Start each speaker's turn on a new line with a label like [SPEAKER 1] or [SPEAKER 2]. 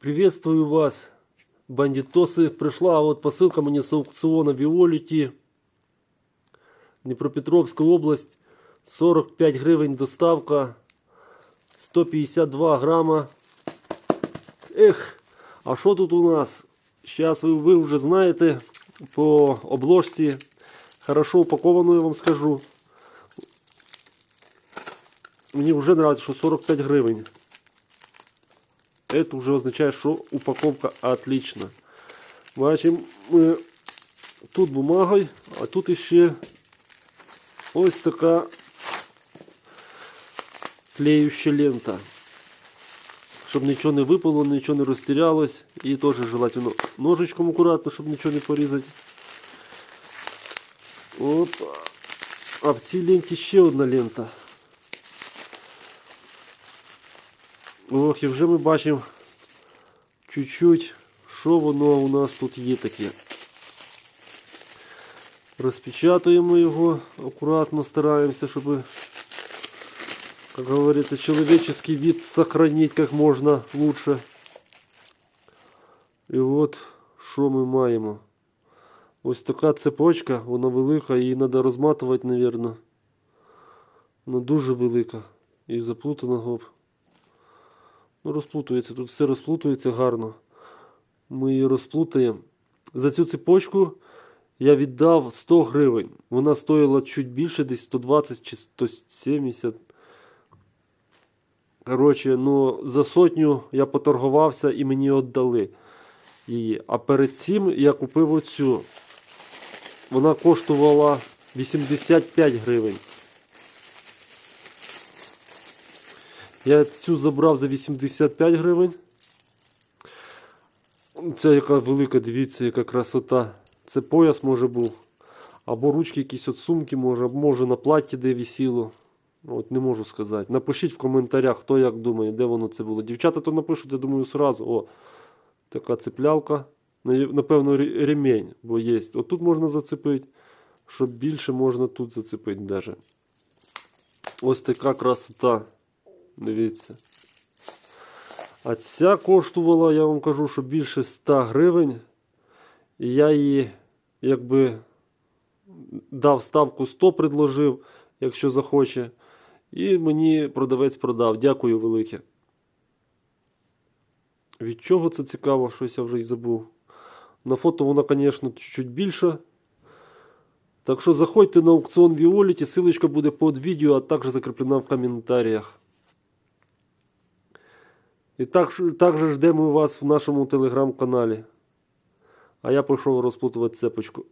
[SPEAKER 1] Приветствую вас, бандитосы. Пришла вот посылка мне с аукциона Виоліті. Дніпропетровська область. 45 гривень доставка. 152 грама. Ех, а що тут у нас? Зараз ви, ви вже знаєте по обложці. Хорошо упаковано, я вам скажу. Мені вже нравится, що 45 гривень. Это уже означает, что упаковка отлична. Бачимо, ми тут бумагою, а тут іще ось така клеюща лента. Щоб нічого не випало, нічого не розтірялось. І теж желательно ножичком акуратно, щоб нічого не порізати. Опа. А в цій ленті ще одна лента. Ох, і вже ми бачимо чуть-чуть, що воно у нас тут є таке. Розпечатуємо його акуратно, стараємося, щоб, як говориться, человеческий вид сохранить как можна лучше. І от що ми маємо. Ось така цепочка, вона велика, її треба розматувати, мабуть. Вона дуже велика і заплутана гоп. Розплутується, тут все розплутується гарно. Ми її розплутаємо. За цю цепочку я віддав 100 гривень. Вона стоїла чуть більше, десь 120 чи 170. Коротше, ну за сотню я поторгувався і мені віддали її. А перед цим я купив оцю. Вона коштувала 85 гривень. Я цю забрав за 85 гривень. Це яка велика, дивіться, яка красота. Це пояс може був. Або ручки якісь от сумки може, може на платі де висіло. От не можу сказати. Напишіть в коментарях, хто як думає, де воно це було. Дівчата то напишуть, я думаю, сразу. О, така цеплялка. Напевно, ре- ремень, бо є. От тут можна зацепити, щоб більше можна тут зацепити даже. Ось така красота. Дивіться. А ця коштувала, я вам кажу, що більше 100 гривень. І я її якби дав ставку 100, предложив, якщо захоче. І мені продавець продав. Дякую велике. Від чого це цікаво, щось я вже й забув. На фото вона, звісно, чуть більша. Так що заходьте на аукціон Віоліті, ссылочка буде під відео, а також закріплена в коментарях. І так, також ждемо вас в нашому телеграм-каналі. А я пішов розплутувати цепочку.